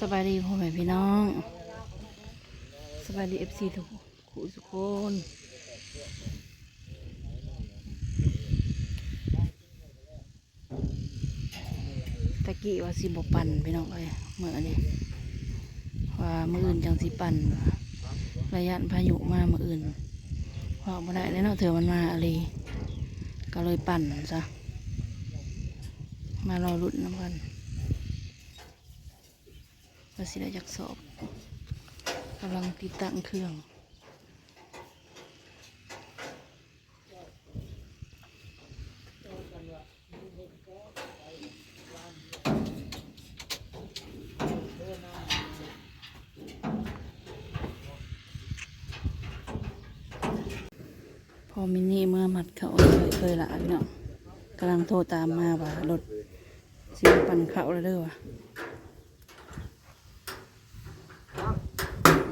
สบายดีพ่อแม่พี่น้อง สบายดีเอฟซีทุกคู่ทุกคนตะกี้ว่าสิบปั่นพี่น้องเอ้ยเมื่อนี้ว่ามื่ออื่นจังสิปั่นระยะพายุมามื่ออื่นเพราะบ่ได้แล้วเนาะเถอมันมาอะไรก็เลยปั่นซะมารอรุ่นน้ำกัน สิได้จักสอบกำลังติดตั้งเครื่องพอมินี่เมื่อมัดเขาเลยเคยละพี่น้องกำลังโทรตามมาว่ารถสิปั่นเขาแล้วเด้อว่ะ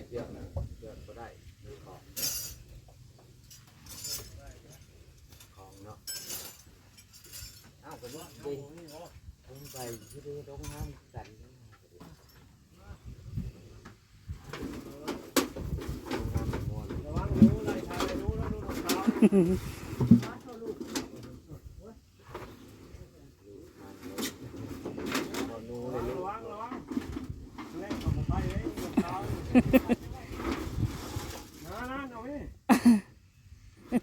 ดเยอะนะเยอะก็ได้มีของของเนาะเอ้าวก็ว่าดีลงไปที่ดูตรงน้ำกันระวังรู้เลยทางรู้แล้วรู้ของเขาระวังระวังเล่นกับผมไปเล่นกับเขา น้าน้าเอาไว้โอ้ยบอก ที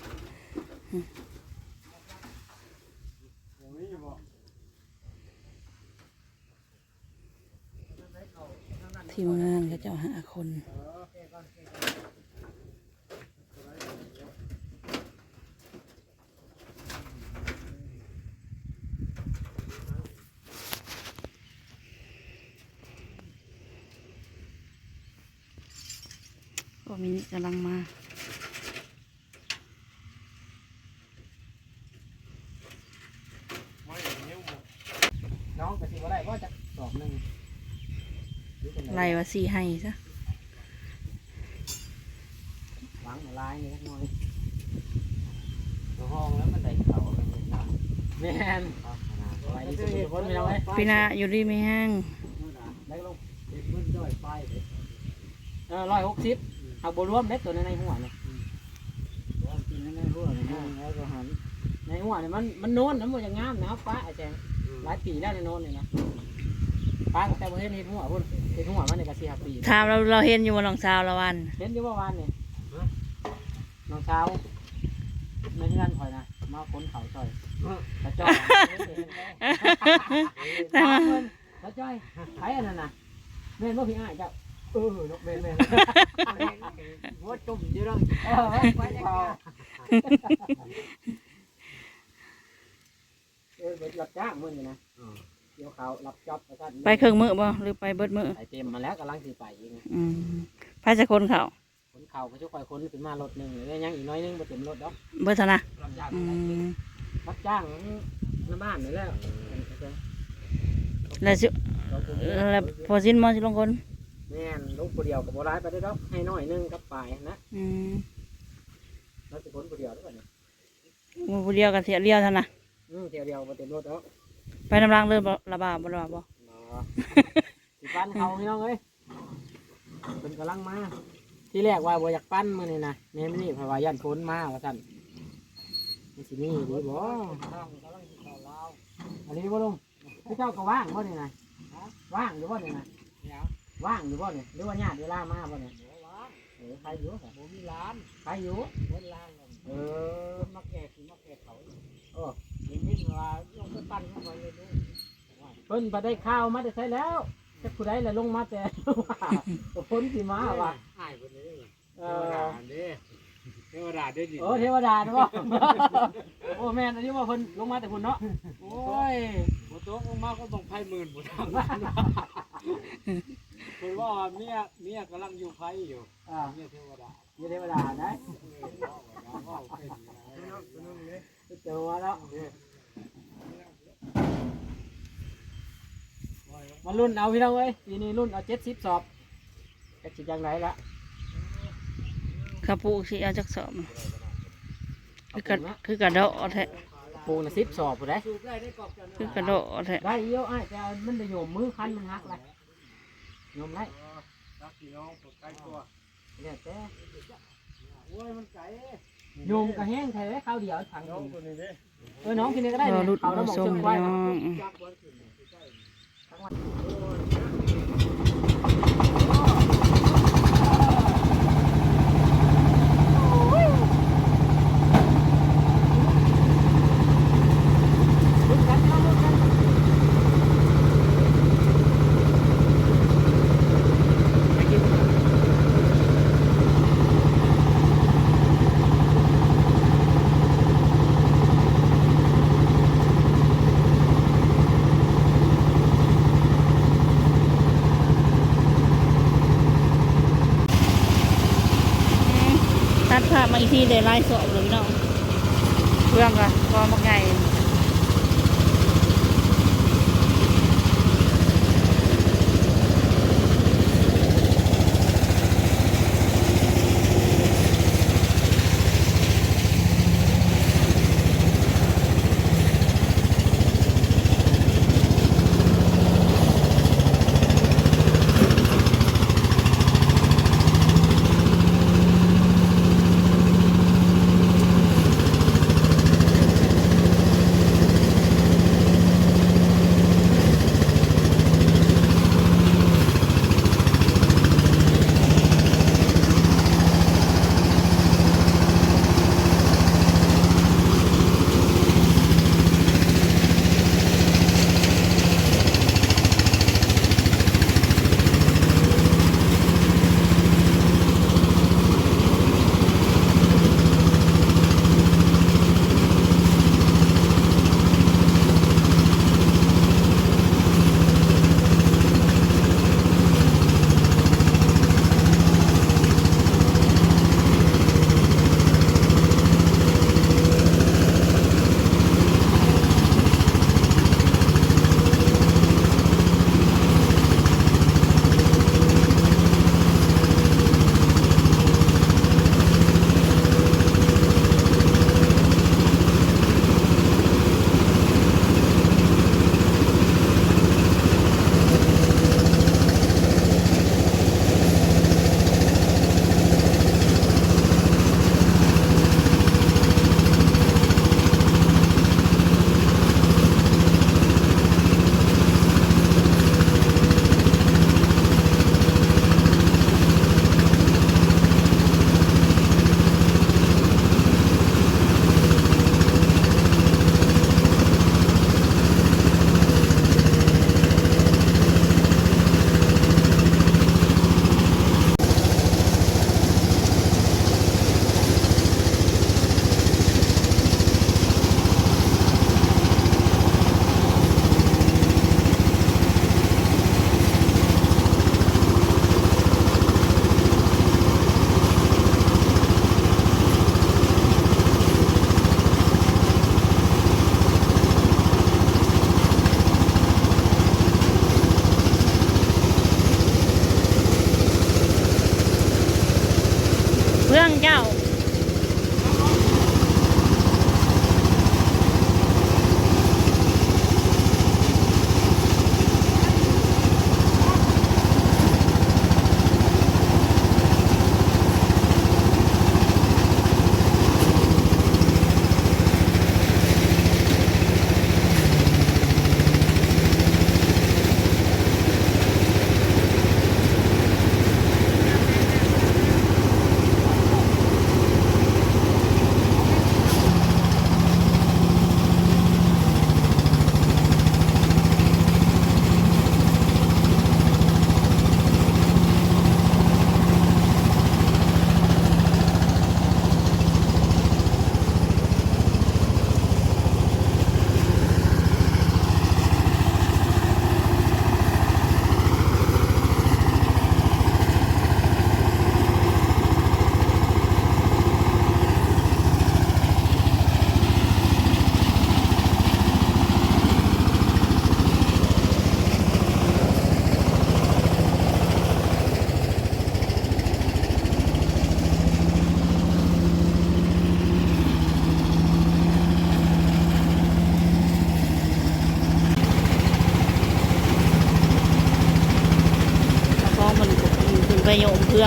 มงานก็จะหาคนก็มินิกำลังมา ไม่นิ้ว น้องกะสิบ่ได้ก็จะสอบหนึ่ง ไล่ว่าสี่ให้ซะหวังมาลายนี่สักหน่อยตัวห้องแล้วมันได้เขาอะไรเงี้ยนะแม่นไปที่สุดคนไม่เอาไว้พี่นาอยู่ดีไม่แห้งได้ลงเด็กมันด้อยไปเด็กเออร้อยหกสิบเอาบรวมเล็กตัวในในหัวเนี่ยว่ากินให้รู้อะไรเงี้ยแล้วก็หันในหัวเนี่ยมันมันโน่นนะมันจะงามนะป้าไอ้แจงหลายปีแล้วในโน่นเนี่ยนะป้าแต่ประเทศเห็นหัวพุ่น เห็นหัวมันเนี่ยก็สี่ห้าปีถามเราเราเห็นอยู่บนหลังสาวละวัน เห็นอยู่ว่าวันเนี่ยน้องเช้าในเงื่อนคอยนะมาค้นเขาซอยกระจอยถามเพิ่นกระจอยไผอันนั้นน่ะแม่นบ่พี่อ้ายเจ้าเออนกแม่นแม่นหัวจุ่มอยู่แล้วเออไว้ไว้พอเออเรับจ้างมื้อนี้นะ เดี๋ยวเขารับจ็อบแล้วกันไปเครื่องมือบ่หรือไปเบิดมือไปเต็มมาแล้วกำลังสิไปอีกนะอืมพาจะคนเขาขนเข่าก็ช่วยคนขึ้นมารถหนึ่งหรือยังอีกน้อยหนึงบ่เต็มรถดอกเบิดเท่านะรับจ้างอืมรับจ้างหน้าบ้านนี่แหล้วแล้วสิแล้วพอสิ้นมอสิลงคนแม่นลูกผู้เดียวกับโบราณไปได้ดอกให้น้อยหนึงกับปลายนะอืมเราจะพ้นผู้เดียวได้ป่ะเนี่ยหมู่ผู้เดียวกันเสียเรียวเท่านะอืมเดียวเดียวบ่เต็มรถดอก ไปน้ำรังเริ่มระบาดบ่ระบาดบ่เนาะสิปั้นเขาพี่น้องเอ้ยเป็นกำลังมา ที่แรกว่าบ่อยากปั้นมื้อนี่นะแม่ไม่นี่เพราะว่ายันพ้นมาว่าซั่นมันสิมีหรือบ่อันนี้บ่ลุงพี่เจ้าก็ว่างบ่นี่นะว่างอยู่บ่นี่นะว่างอยู่บ่นี่หรือว่าญาติเวลามาบ่นี่เออใครอยู่ค่ะผมมีร้านใครอยู่เว้นร้านกันเออมาแก่คือมาแก่เขาโอ้ เห็นมินว่าลงไปปั้นเข้าไปเลยดูเพิ่นไปได้ข้าวมาแต่ใช้แล้วจะผู้ใดละลงมาแต่ว่าพ้นสิมาว่ะหายไปเลยเอเอออเด้เอวดาได้ดิโอ้เทวดาเนาะโอ้แม่นอันนี้ว่าเพิ่นลงมาแต่พุ่นเนาะโอ้ยบ่ตกลงมาก็ต้องไผหมื่นบ่ทำเพิ่นว่าเมียเมียกำลังอยู่ไผอยู่อ่าเมียเทวดามีเทวดานะว่าเป็นนะ เจอว่าแล้วมารุ่นเอาพี่น้องเอ้ยปีนี้รุ่นเอาเจ็ดสิบสอบจะสิจังไรละข้าปูสิเอาจักสอบคือกระคือกระโดดแท้ปูน่ะสิบสอบผู้ใดคือกระโดดแท้ได้เยอะไอ้แต่มันได้โยมมือคันมันหักเลยโยมไรรักพี่น้องใกล้ตัวเนี่ยแต่โอ้ยมันไก่โยมก็แห้งแท้ข้าวเดียวถังน้องหนึ่งตัวนี้เด้เออน้องกินนี่ก็ได้รอเนี่ยรุดเขารแล้อวหมกส้มเชือกไว้ พี่น้องรุ่นกันเอารุ่นกัน ตัดภาพมา อีกทีเดี๋ยวไล่สอบเลยพี่น้องเรื่องอะพองบักไง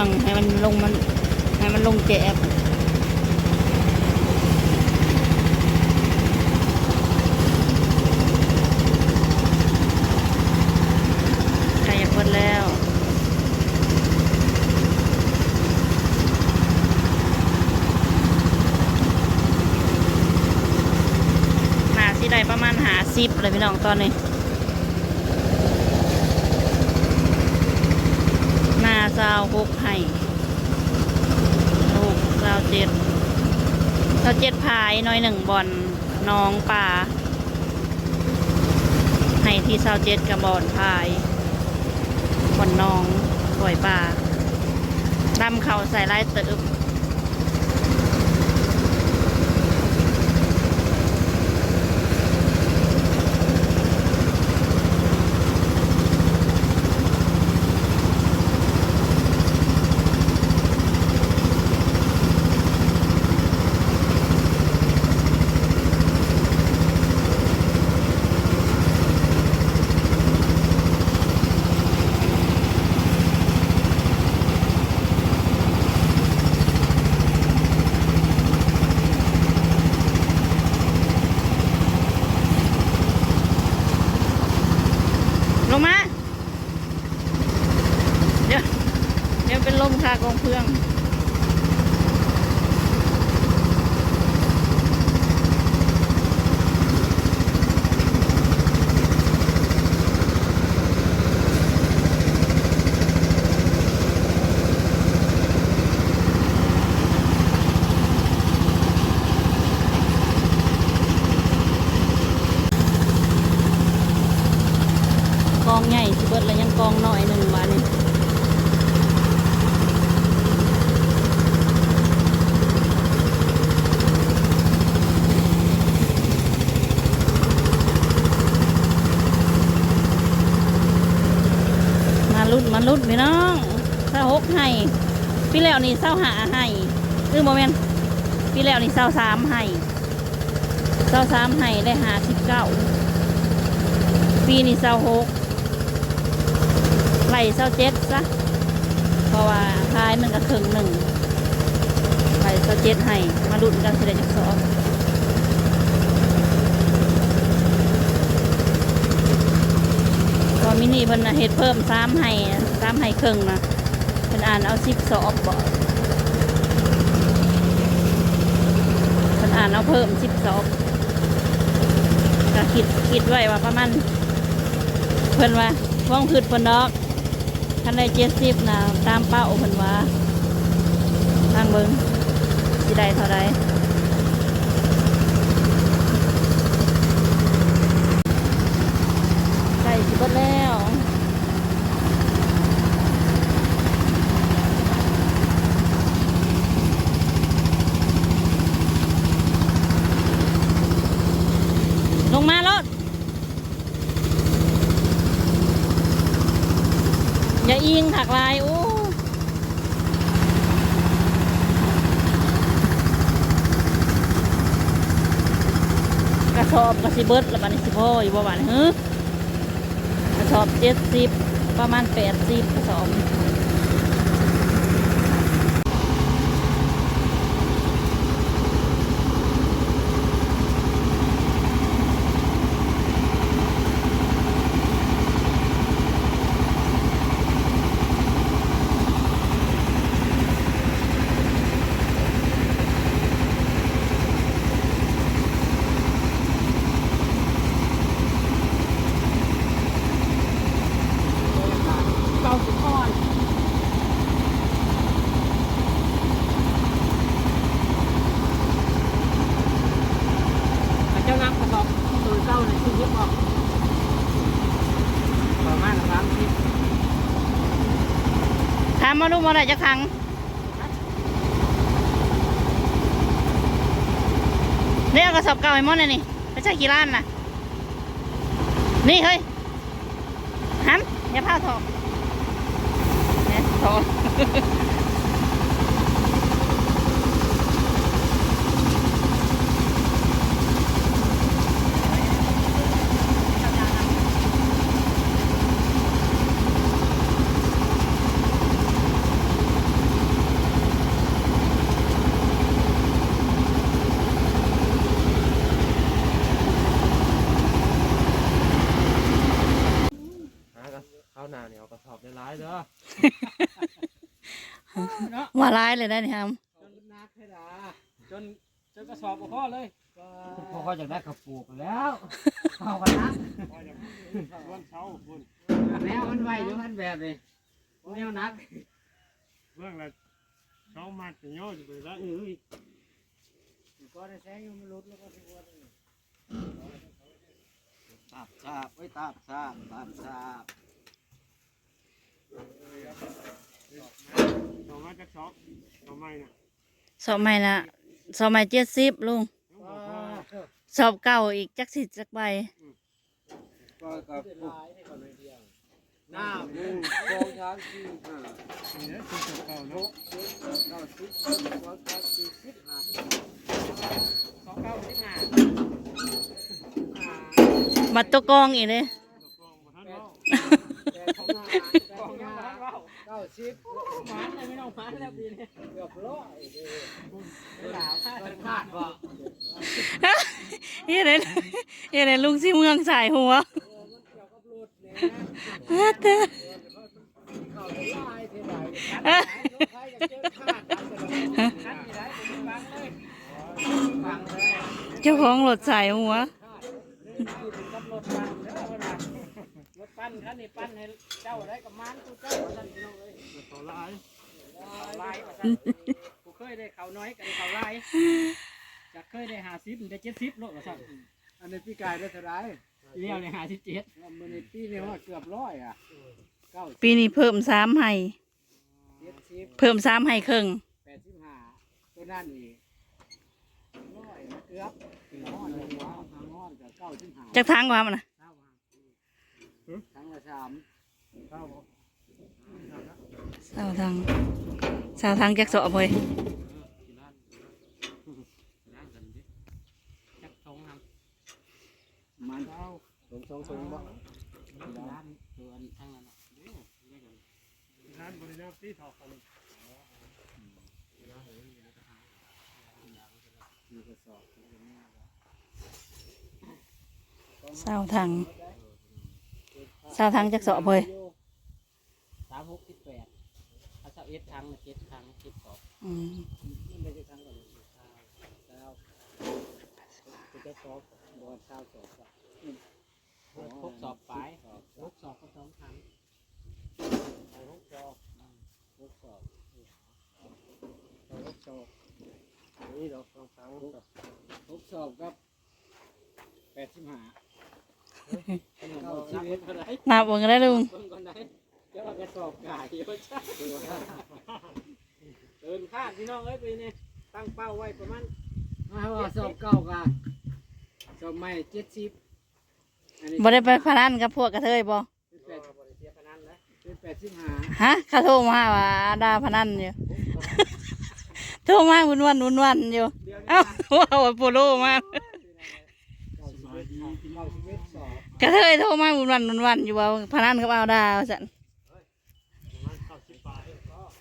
รื่องให้มันลงมันให้มันลงแจบใกล้จะหมดแล้วหาสิได้ประมาณหาสิบเลยพี่น้องตอนนี้ สาซาวหกไห่ลูกซาวเจ็ดซาวเจ็ดพายน้อยหนึ่งบอลน้องป่าไห้ที่ซาวเจ็ดกับบอลพายบอลน้องปล่อยป่าดำเข่าใส่ไล่เติบ ลงมา เดี๋ยว เดี๋ยวเป็นลมคากองเพื่อง กองใหญ่สิเบิดแล้วยังกองน้อยหนึ่งวันนี้ มาลุ้นมาลุ้นพี่น้องเศร้าหกให้พี่แล้วนี่เศร้าหาให้หรือโมเมนพี่แล้วนี่เศร้าสามให้เศร้าสามให้ได้หาสิบเก้าปีนี่เศร้าหกไหลเศร้าเจ็ดซะเพราะว่าพายมันก็ครึ่งหนึ่งไหลเศร้าเจ็ดให้มาลุ้นกันสิได้จักสอบก็มินิเพิ่นเฮ็ดเพิ่มสามให้ สามให้เครึ่งนะเพิ่นอ่านเอาสิบสอบบ่เพิ่นอ่านเอาเพิ่มสิบสอบก็คิดคิดไว้ว่าประมาณเพิ่นว่าว่องพืชเพิ่นดอกคันได้เจ็ดสิบนะตามเป้าเพิ่นว่าทางเบิงสิได้เท่าไรใกล้สิเบิดแล้ว ลงมารถ อย่ากลายโอ้กระสอบกระสิเบิดแล้วบัดนี้สิพ่ออยู่ประมาณเฮ้กระสอบเจ็ดสิบประมาณแปดสิบกระสอบเก้าสิบก้อนเจ้าน้ำกระสอบตัวเก้าในที่ยึดออกประมาณสามสิบ ถามมาดูมาได้จะครั้งนี่เอากระสอบเก่าไอ้มอนนี่ไม่ใช่กี่ล้านนะนี่เฮ้ยหันอย่าพลาดถอกถอก หนาเนี่ยเอากระสอบได้ร้ายเด้อ เนาะว่าร้ายเลยได้นี่ครับจนนักให้ดาจนจนกระสอบบ่พอเลยก็พอเขาอยากได้กระปุกแล้วเอากันนะวันเช้าคุณแนวมันไหวอยู่มันแบบนี้แนวนักเรื่องละเช้ามาจะย่อจะไปได้เอ้ยก็ได้แซงอยู่มันหลุดแล้วก็สิว่าตาบซาบไว้ตาบซาบตาบซาบ ต่อมาจากช็อปต่อมาเนี่ยสอบใหม่ละสอบใหม่เจ็ดสิบลุงต้องบอกว่าสอบเก่าอีกจักสิจักใบก็กระเป็นปุกลายให้ก่อนเลยเดียวหน้าหนึ่งสองสามสี่ห้านี่ยคือเก่าเนาะเก้าสิบสองสามสี่สิบห้าสองเก้าสิบห้า บัตรตัวกองอีกเลย เว้าเก้าสิบหมันเลยไม่ต้องหมันแล้วปีนี้เกือบร้อยเลยหนาวคาดมันคาขาดบ่เฮ้ยเลยเฮ้ยเลยลุงสิเมืองสายหัวมันเกี่ยวกับรถเนี่ยเด้อเขาจะลายเท่าไหร่รถไฟจะเจอขาดกันเลยคันนี่ได้เป็นบังเลยฟังเลยเจ้าของรถสายหัวรถปั้นคันนี้ปั้นให้ เจ้าได้กับมันกูเจ้าว่าซั่นพี่น้องเอ้ยต่อลายเขาลายว่าซั่นกูเคยได้เขาน้อยก็ได้เขาลายจากเคยได้50ได้70โลว่าซั่นอันนี้พี่กายได้เท่าไหร่เลี้ยวได้57มันในปีนี้ว่าเกือบร้อยอะเก้าปีนี้เพิ่มสามให้เจ็ดสิบเพิ่มสามให้ครึ่งแปดสิบห้าตัวนั่นอีกร้อยเกือบห้อนเลยว้าวทางห้อนกับเก้าสิบห้าจากทางว่ามันนะทางละสามเช้าบ่ สาวทางสาวทางจากสอบเลยจักทงครับมันเช้าสองสองสองบ่ร้านตัวอันทางนั้นน่ะร้านบริณาที่ถอดกันมีกระสอบสาวทางสาวทางจากสอบเลยสามหกสิบแปดถ้าเจ้าเอสครั้งเจ็ดครั้งสิบสองอืมมันไม่ใช่ทางก่อนเช้าเช้าจะสอบบอลเช้าสอบพกสอบปลายพกสอบก็สองครั้งหกสอบหกสอบหกสอบนี่ดอกสองสามหกสอบครับแปดสิบห้าเก้าชีวิตเท่าไหรนับวงได้ลุง เบิ่งก่อนได้เจ้าว่ากระสอบไก่เยอะจ้าเดินข้ามพี่น้องเอ้ยไปนี่ตั้งเป้าไว้ประมาณมาว่าสอบเก้ากันสอบใหม่เจ็ดสิบอันนี้บ่ได้ไปพนันกับพวกกระเทยบ่เป็นแปดบริเสียพนันนะเป็นแปดสิบห้าฮะเขาโทรมาว่าดาพนันอยู่ โทรมาวุ่นวันวุ่นวันอยู่เดี๋ยวเอ้าว่าว่าโปโลมาเก้าสิบเอ็ดเก้าสิบเอ็ดสอบกระเทยโทรมาวุ่นวันวุ่นวันอยู่ว่าพนันกับเอาดาว่าซั่น เก้าสิบบาท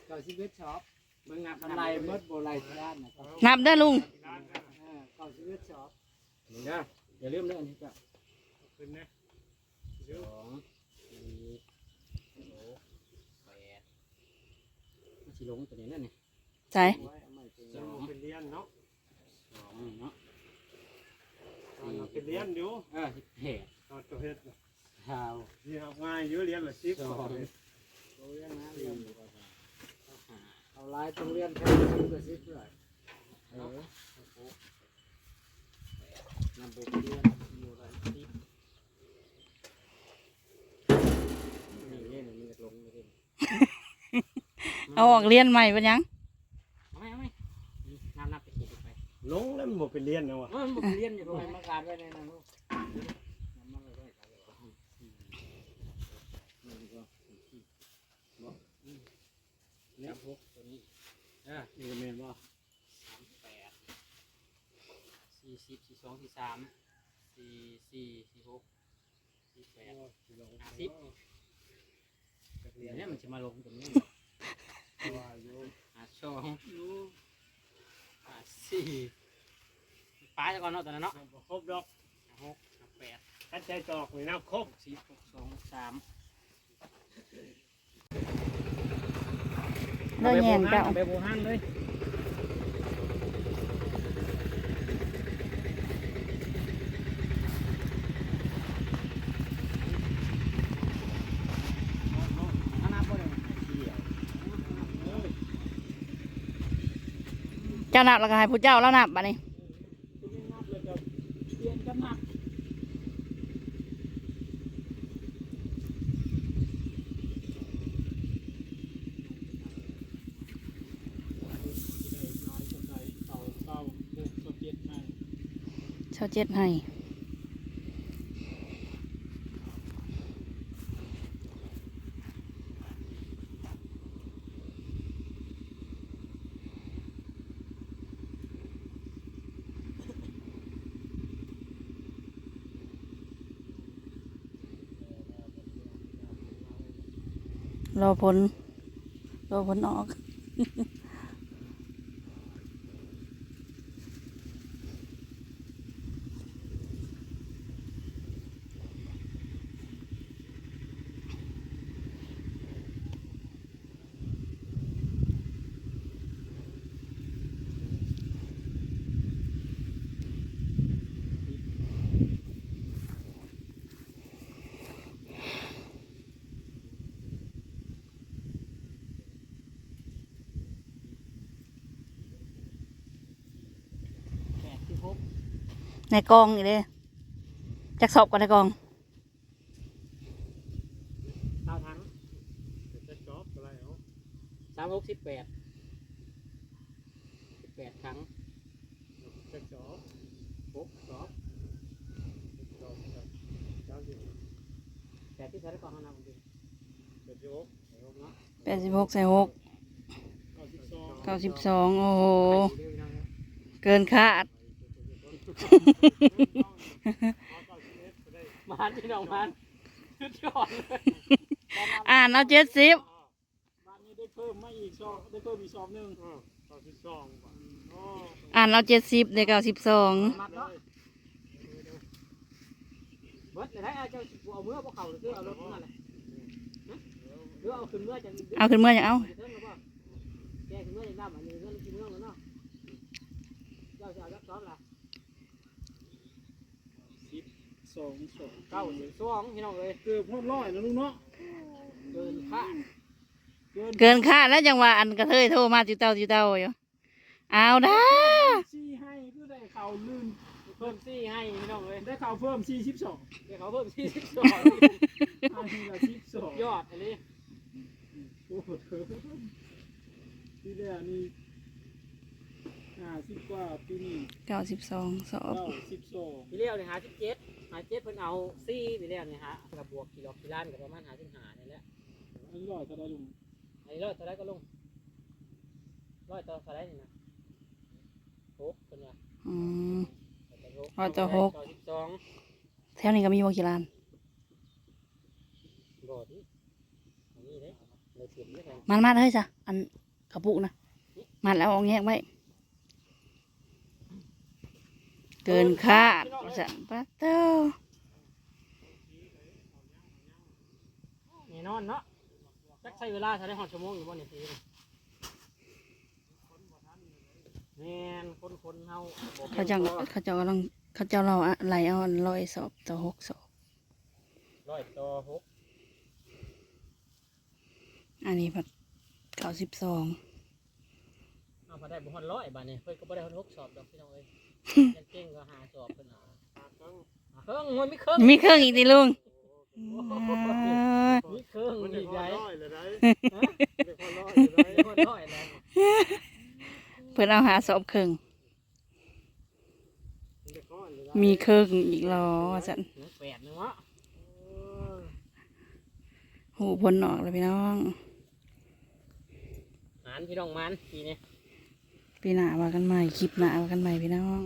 เก้า สิบเอ็ดสอบมึงงับทำลายมดโบราณด้านนะครับนับได้อลุงเก้าสิบเอ็ดสอบนี่นะอย่าลืมเรื่องอันนี้จ้ะขึ้นนะสองสี่หกแปดมันสิลงตัวนี้นั่นนี่ใส่ไว้เอาไม่เป็นสองเป็นเลี้ยนเนาะสองเนาะเป็นเลี้ยนอยู่เออสิบแปดตอนตัวเฮ็ดเท้า นี่เอาง่ายเยอะเลี้ยนละสิบสอง ตัวเรื่องนะเรื่องห้าเอา ลายตรงเรียนแค่สิบกับสิบเลยเออหกนำบุกเดือนอยู่ไรสิบนี่เนี่ยมันจะลงเลยเอาออกเรียนใหม่เป็นหยังเอาไหมเอาไหมนับนับไปขีดไปลงแล้วมันบ่เป็นเลี้ยนนะวะเออมันบุกเรียนอยู่ตรงไหนมากาดไว้ในนั้นลูกมันไม่ได้ขายหร อกมันก็จับหกตัวนี้เออนี่ก็แม่นบ่สามแปดสี่สิบสี่สองสี่สามสี่สี่สี่หกสี่แปด ห้าสิบเดี๋ยวนี้มันจะมาลงตรงนี้ห้าสองห้าสี่ป้าจะก่อนเนาะตอนนั้นเนาะบ่ครบดอกห้าหกห้าแปดถ้าใจตอกนี่นะครบ หกสิบหกสองหกสามหก เลิกแย่งเจ้าไปโบฮันเลยอันนั้นบ่ได้เจ้านับแล้วก็ให้ผู้เจ้าแล้วนับบัดนี้ นับเลยก็เปลี่ยนกันนับ เจ็ดให้รอผลรอผลออก ในกองนี่เลยจักสอบกันในกองเท่าทั้งจะจอบอะไรเอาสามหกสิบแปดสิบแปดครั้งจะจอบหกจอบจอบจอบสิบแปดที่ใช้ได้ก่อนเขานำจริงเจ็ดสิบหกเนาะแปดสิบหกใส่หกเก้าสิบสองเก้าสิบสองโอ้โหไปเรื่อยๆนะเกินคาด มาที่น้องมันสุดยอดเลยอ่านเอาเจ็ดสิบบ้านนี้ได้เพิ่มมาอีกสองได้เพิ่มอีกสองหนึ่งเก้าสิบสองโอ้อ่านเอาเจ็ดสิบเด็กเก้าสิบสองมัดเนาะเบิดเลยได้เอาเจ้าเอาเมื่อพวกเขาหรือเอารถนั่นแหละหรือเอาขึ้นเมื่อจะเอาขึ้นเมื่ออย่างเอาเทิงหรือเปล่าแกขึ้นเมื่อจะได้แบบนี้เรื่องกินเมื่อแล้วเนาะเจ้าจะเอาจักซ้อมละ สองสองเก้าสิบสองพี่น้องเลยเกือบหมดร้อยนะลุงเนาะเกินคาดเกินคาดแล้วจังว่าอันกระเทยโทรมาจิวเต้าจิวเต้าอยู่เอาได้สี่ให้คือได้ข่าวลื่นเพิ่มซี่ให้พี่น้องเลยได้ข่าวเพิ่มสี่สิบสองเดี๋ยวเขาเพิ่มซี่สิบสองให้ทีละสิบสองยอดอันนี้โอ้โหเธอที่แรกนี่ห้า สิบกว่าปีนี้เก้าสิบสองสอบเก้าสิบสองพี่เลี้ยวเนี่ยหาสิบเจ็ดหาเจ็ดเพิ่นเอาซี่พี่เลี้ยวเนี่ยฮะกับบวกกี่ดอกกี่ล้านกับประมาณหาสิบห้านี่แหละอันนี้ร้อยเท่าไรลุงอันนี้ร้อยต่อได้ก็ลงร้อยต่อเท่าไรนี่นะหกเป็นว่าอืมร้อยต่อหกต่อสิบสองแถวนี้ก็มีวกี่ล้านบอดนี่อันนี้เลยเลยเสียบไม่แพงมันมาเลยจ้ะอันกระปุกนะมันแล้วเออกแยกไว้เกินคาดสันปะเต้าแน่นอนเนาะจักใช้เวลาใช้ได้หอดชั่วโมงอยู่บ่เนี่ยพี่แม่นคนคนๆเฮาเขาจ้าเขาจ้ากำลังเขาเจ้าเราอะไหลเอาอันร้อยสอบต่อหกสอบร้อยต่อหกอันนี้พัดเก้าสิบสองเอาพอได้บุหอนร้อยบาทเนี่ยเพิ่นก็บ่ได้หอนหกสอบดอกพี่น้องเอ้ย เก่งก็หาสอบเพิ่นเอาหาเครื่องมันมีเครื่องมีเครื่องอีกทีลุงมีเครื่องมันอีได้กคไงนร้อยเลยได้ฮะได้คนร้อยเลยได้มีคนร้อยแล้วเพื่อนเอาหาสอบเครื่องได้คนเลยได้มีเครื่องอีกเหรอสันหนึ่งแปดหนึ่งวะหูพลออกเลยพี่น้องหารพี่น้องมันปีนี้ ปีหน้าว่ากันใหม่คลิปหน้าว่ากันใหม่พี่น้อง